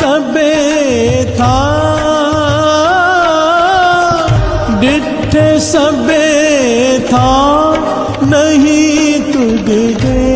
ਸਭੇ ਥਾ। ਡਿਠ ਸਭੇ ਥਾ। ਨਹੀਂ ਤੁਧ ਦੇ